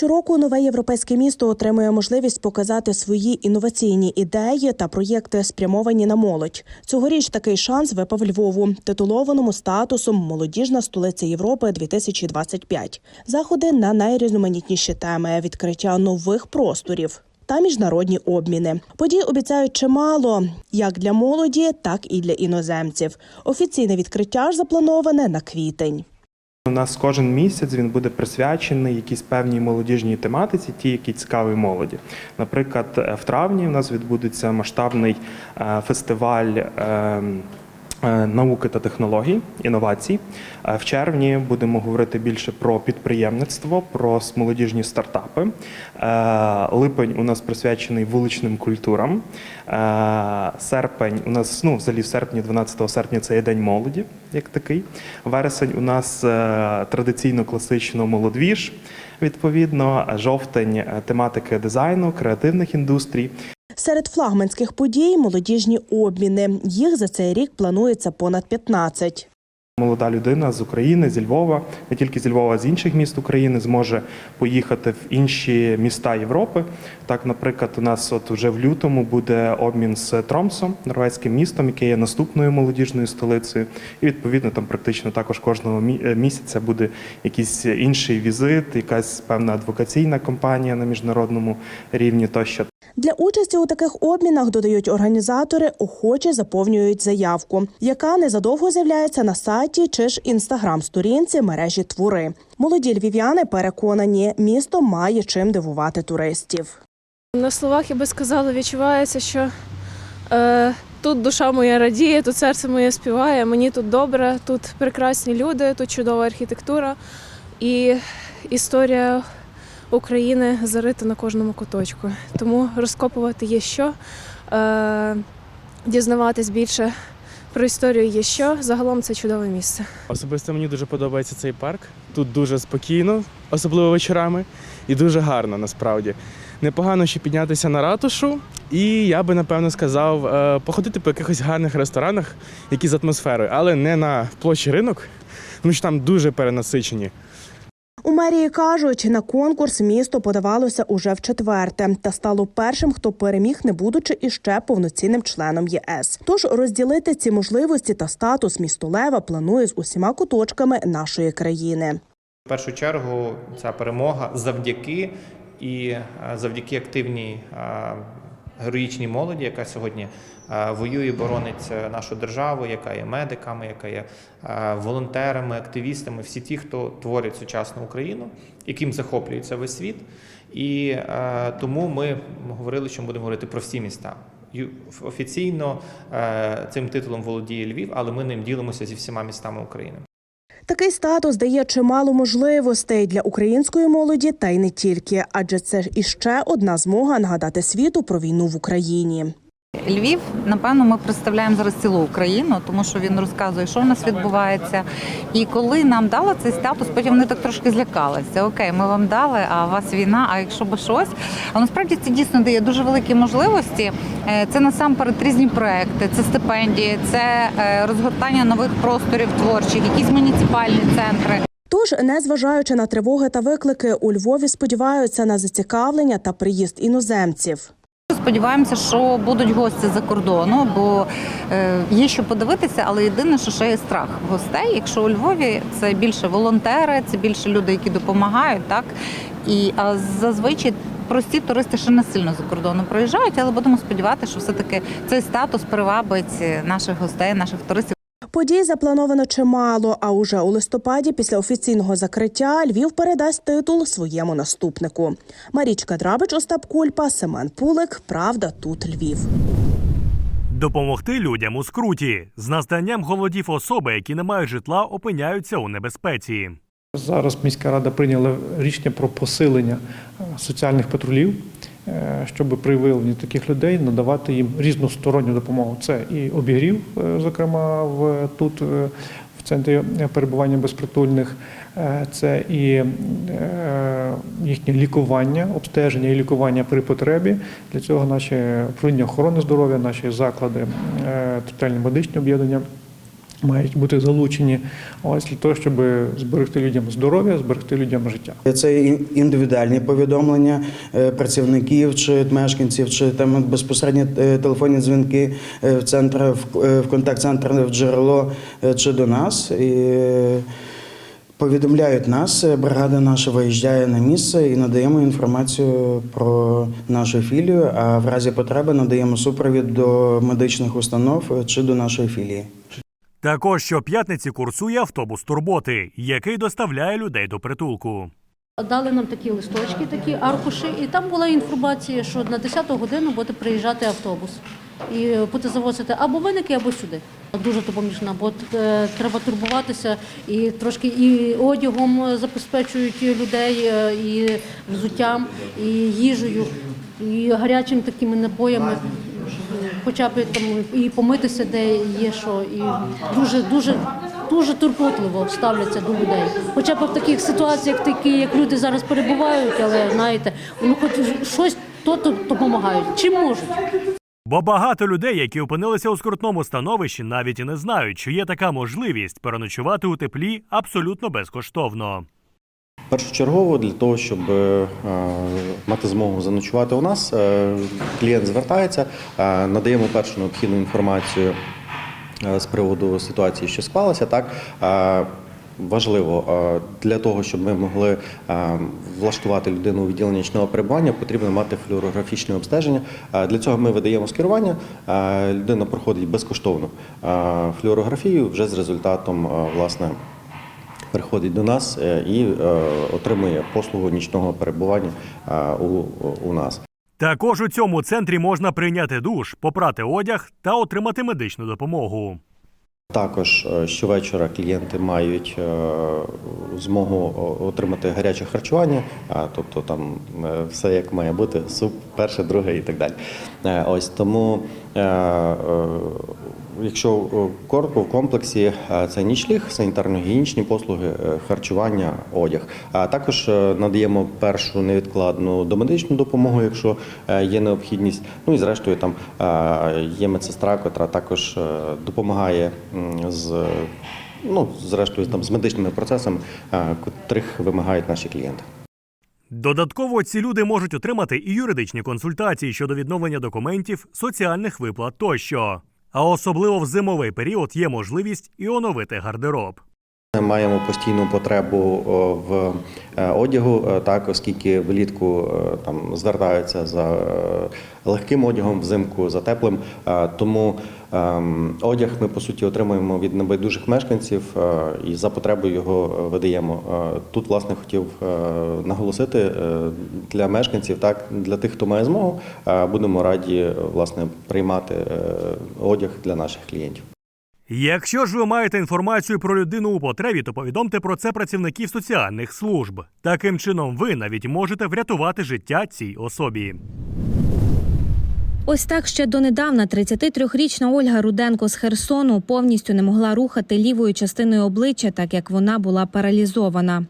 Щороку нове європейське місто отримує можливість показати свої інноваційні ідеї та проєкти, спрямовані на молодь. Цьогоріч такий шанс випав Львову, титулованому статусом Молодіжна столиця Європи 2025 Заходи на найрізноманітніші теми, відкриття нових просторів. Та міжнародні обміни подій обіцяють чимало як для молоді, так і для іноземців. Офіційне відкриття ж заплановане на квітень. У нас кожен місяць він буде присвячений якійсь певній молодіжній тематиці, ті, які цікаві молоді. Наприклад, в травні у нас відбудеться масштабний е, фестиваль. Е, Науки та технологій, інновацій. Е, В червні будемо говорити більше про підприємництво, про молодіжні стартапи. Е, Липень у нас присвячений вуличним культурам. Серпень у нас, ну, взагалі в серпні, 12 серпня, це є День молоді, як такий. Вересень у нас традиційно класично молодвіж, відповідно. Жовтень тематики дизайну, креативних індустрій. Серед флагманських подій молодіжні обміни. Їх за цей рік планується понад 15. Молода людина з України, зі Львова, не тільки зі Львова, а з інших міст України зможе поїхати в інші міста Європи. Так, наприклад, у нас от вже в лютому буде обмін з Тромсом, норвезьким містом, яке є наступною молодіжною столицею. І відповідно там практично також кожного е, місяця буде якийсь інший візит, якась певна адвокаційна кампанія на міжнародному рівні тощо. Для участі у таких обмінах додають організатори, охоче заповнюють заявку, яка незадовго з'являється на сайті чи ж інстаграм-сторінці мережі Твори. Молоді львів'яни переконані, місто має чим дивувати туристів. На словах я би сказала, відчувається, що е, тут душа моя радіє, тут серце моє співає, мені тут добре, тут прекрасні люди, тут чудова архітектура і історія України зарита на кожному куточку. Тому розкопувати є що, е, дізнаватись більше про історію є що. Загалом це чудове місце. Особисто мені дуже подобається цей парк. Тут дуже спокійно, особливо вечорами, і дуже гарно насправді. Непогано ще піднятися на ратушу, і я би напевно сказав е, походити по якихось гарних ресторанах, які з атмосферою, але не на площі ринок, тому що там дуже перенасичені. У мерії кажуть, на конкурс місто подавалося уже в четверте та стало першим, хто переміг, не будучи іще повноцінним членом ЄС. Тож розділити ці можливості та статус місто Лева планує з усіма куточками нашої країни. В першу чергу ця перемога завдяки і завдяки активній героїчній молоді, яка сьогодні е, воює, боронить е, нашу державу, яка є медиками, яка є е, волонтерами, активістами, всі ті, хто творять сучасну Україну, яким захоплюється весь світ. І тому ми говорили, що будемо говорити про всі міста. Офіційно цим титулом володіє Львів, але ми ним ділимося зі всіма містами України. Такий статус дає чимало можливостей для української молоді, та й не тільки, адже це іще одна змога нагадати світу про війну в Україні. Львів, напевно, ми представляємо зараз цілу Україну, тому що він розказує, що в нас відбувається. І коли нам дали цей статус, потім вони так трошки злякалися. Окей, ми вам дали, а у вас війна. А якщо би щось, а насправді це дійсно дає дуже великі можливості. Е, Це насамперед різні проекти, це стипендії, це е, розгортання нових просторів творчих, якісь муніципальні центри. Тож, незважаючи на тривоги та виклики, у Львові сподіваються на зацікавлення та приїзд іноземців. Сподіваємося, що будуть гості за кордону, бо е, є що подивитися, але єдине, що ще є страх гостей. Якщо у Львові це більше волонтери, це більше люди, які допомагають, так і а зазвичай. Прості туристи ще не сильно за кордону проїжджають, але будемо сподіватися, що все-таки цей статус привабить наших гостей, наших туристів. Подій заплановано чимало. А уже у листопаді, після офіційного закриття, Львів передасть титул своєму наступнику. Марічка Драбич, Остап Кульпа, Семен Пулик. Правда, тут Львів. Допомогти людям у скруті з настанням голодів особи, які не мають житла, опиняються у небезпеці. Зараз міська рада прийняла рішення про посилення соціальних патрулів, щоб при виявленні таких людей надавати їм різносторонню допомогу. Це і обігрів, е, зокрема, в тут е, в центрі перебування безпритульних, е, це і е, їхнє лікування, обстеження і лікування при потребі. Для цього наші управління охорони здоров'я, наші заклади, е, територіальні медичні об'єднання мають бути залучені ось для того, щоб зберегти людям здоров'я, зберегти людям життя. Це індивідуальні повідомлення е, працівників чи мешканців, чи там безпосередньо е, телефонні дзвінки е, в центр в контакт-центр в джерело чи до нас. І повідомляють нас. Бригада наша виїжджає на місце і надаємо інформацію про нашу філію. А в разі потреби надаємо супровід до медичних установ чи до нашої філії. Також щоп'ятниці курсує автобус турботи, який доставляє людей до притулку. Дали нам такі листочки, такі аркуші, і там була інформація, що на 10 годину буде приїжджати автобус і буде завозити або виники, або сюди. Дуже допоміжна, бо е, треба турбуватися і трошки і одягом забезпечують людей, е, і взуттям, і їжею, і гарячими такими напоями. Хоча б там і помитися, де є що, і дуже дуже дуже турботливо ставляться до людей. Хоча б в таких ситуаціях, такі як люди зараз перебувають, але знаєте, ну хоч щось то, то допомагають. Чим можуть. Бо багато людей, які опинилися у скрутному становищі, навіть і не знають, що є така можливість переночувати у теплі абсолютно безкоштовно. Першочергово для того, щоб е, мати змогу заночувати у нас, е, клієнт звертається, е, надаємо першу необхідну інформацію е, з приводу ситуації, що склалася. Так Е, важливо е, для того, щоб ми могли е, влаштувати людину у відділення нічного перебування, потрібно мати флюорографічне обстеження. Е, Для цього ми видаємо скерування. Е, Людина проходить безкоштовно е, флюорографію вже з результатом е, власне приходить до нас е, і е, отримує послугу нічного перебування е, у, у нас. Також у цьому центрі можна прийняти душ, попрати одяг та отримати медичну допомогу. Також щовечора клієнти мають змогу отримати гаряче харчування, тобто там все як має бути, суп, перше, друге і так далі. Ось тому, якщо е, коротко в комплексі, е, це нічліг, санітарно-гігієнічні послуги, е, харчування, одяг. А також надаємо першу невідкладну домедичну допомогу, якщо є необхідність. Ну і зрештою там є медсестра, котра також допомагає з ну, зрештою там з медичними процесами, котрих вимагають наші клієнти. Додатково ці люди можуть отримати і юридичні консультації щодо відновлення документів, соціальних виплат тощо. А особливо в зимовий період є можливість і оновити гардероб. Ми маємо постійну потребу в е, одягу, е, так оскільки влітку е, там звертаються за е, легким одягом, взимку за теплим. Е, Тому одяг ми по суті отримуємо від небайдужих мешканців е, і за потребою його е, видаємо. Е, Тут власне хотів наголосити для мешканців, так для тих, хто має змогу, будемо раді власне приймати одяг для наших клієнтів. Якщо ж ви маєте інформацію про людину у потребі, то повідомте про це працівників соціальних служб. Таким чином, ви навіть можете врятувати життя цій особі. Ось так ще донедавна 33-річна Ольга Руденко з Херсону повністю не могла рухати лівою частиною обличчя, так як вона була паралізована.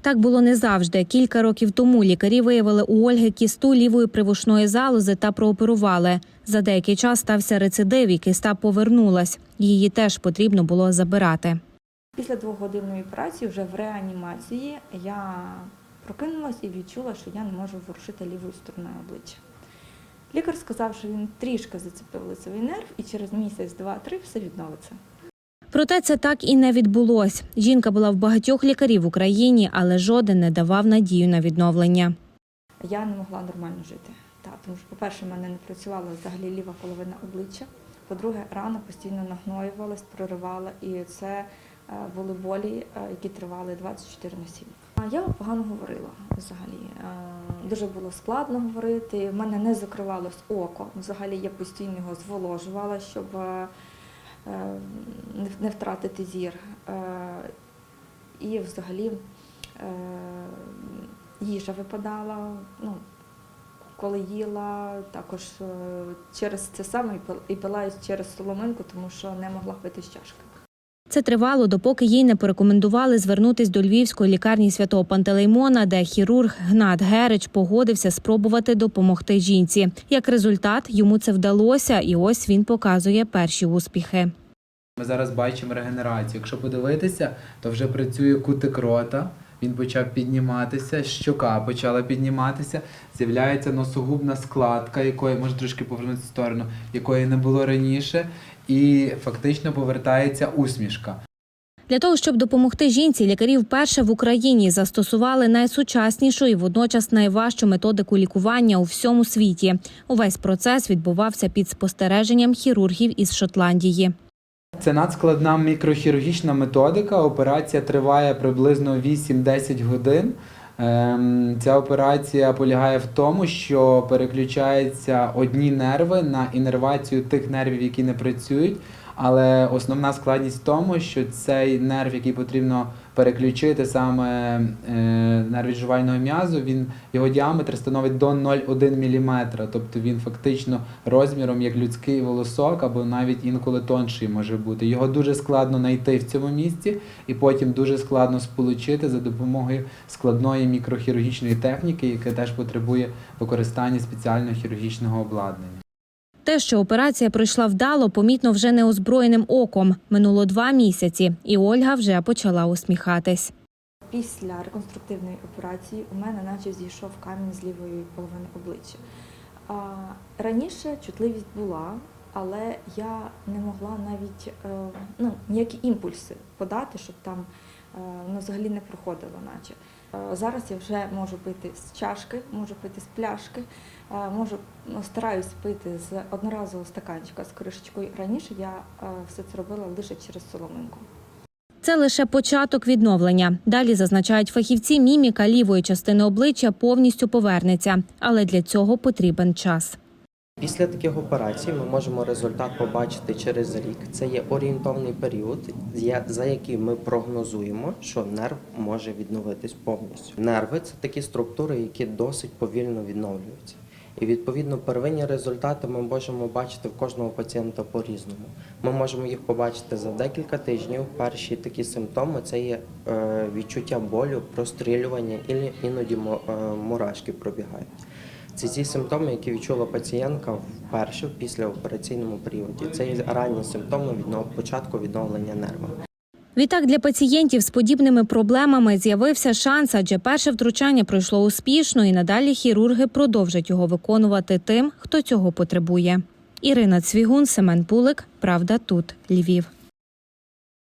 Так було не завжди. Кілька років тому лікарі виявили у Ольги кісту лівої привушної залози та прооперували. За деякий час стався рецидив, і киста повернулась. Її теж потрібно було забирати. Після двохгодинної праці вже в реанімації я прокинулась і відчула, що я не можу ворушити лівою стороною обличчя. Лікар сказав, що він трішки зацепив лицевий нерв і через місяць, два-три все відновиться. Проте це так і не відбулось. Жінка була в багатьох лікарів в Україні, але жоден не давав надію на відновлення. Я не могла нормально жити. Так, тому що, по-перше, в мене не працювала взагалі ліва половина обличчя. По-друге, рана постійно нагноювалась, проривала, і це е, були болі, е, які тривали 24 на 7. А я погано говорила взагалі. Е, Дуже було складно говорити. В мене не закривалось око. Взагалі я постійно його зволожувала, щоб не- втратити зір. І взагалі їжа випадала. Ну, коли їла, також через це саме і пила через соломинку, тому що не могла пити з чашки. Це тривало, допоки їй не порекомендували звернутись до львівської лікарні святого Пантелеймона, де хірург Гнат Герич погодився спробувати допомогти жінці. Як результат, йому це вдалося, і ось він показує перші успіхи. Ми зараз бачимо регенерацію. Якщо подивитися, то вже працює кутик рота. Він почав підніматися, щока почала підніматися, з'являється носогубна складка, якої може трошки повернутися в сторону, якої не було раніше, і фактично повертається усмішка. Для того, щоб допомогти жінці, лікарі вперше в Україні застосували найсучаснішу і водночас найважчу методику лікування у всьому світі. Увесь процес відбувався під спостереженням хірургів із Шотландії. Це надскладна мікрохірургічна методика. Операція триває приблизно 8-10 годин. Ем, Ця операція полягає в тому, що переключаються одні нерви на інервацію тих нервів, які не працюють. Але основна складність в тому, що цей нерв, який потрібно переключити, саме е, нерв відживального м'язу, він його діаметр становить до 0,1 мм. Тобто він фактично розміром як людський волосок, або навіть інколи тонший може бути. Його дуже складно знайти в цьому місці, і потім дуже складно сполучити за допомогою складної мікрохірургічної техніки, яка теж потребує використання спеціального хірургічного обладнання. Те, що операція пройшла вдало, помітно вже неозброєним оком. Минуло два місяці, і Ольга вже почала усміхатись. Після реконструктивної операції у мене наче зійшов камінь з лівої половини обличчя. Раніше чутливість була, але я не могла навіть е, ну, ніякі імпульси подати, щоб там воно взагалі не проходило, наче. Е, Зараз я вже можу пити з чашки, можу пити з пляшки, е, можу ну, стараюсь пити з одноразового стаканчика з кришечкою. Раніше я е, все це робила лише через соломинку. Це лише початок відновлення. Далі зазначають фахівці, міміка лівої частини обличчя повністю повернеться, але для цього потрібен час. Після таких операцій ми можемо результат побачити через рік. Це є орієнтовний період, за який ми прогнозуємо, що нерв може відновитись повністю. Нерви це такі структури, які досить повільно відновлюються. І відповідно первинні результати ми можемо бачити в кожного пацієнта по-різному. Ми можемо їх побачити за декілька тижнів. Перші такі симптоми це є е, відчуття болю, прострілювання і іноді е, мурашки пробігають. Це ті симптоми, які відчула пацієнтка вперше в післяопераційному періоді. Це є ранні симптоми віднов... початку відновлення нерва. Відтак для пацієнтів з подібними проблемами з'явився шанс, адже перше втручання пройшло успішно, і надалі хірурги продовжать його виконувати тим, хто цього потребує. Ірина Цвігун, Семен Пулик. Правда, тут Львів.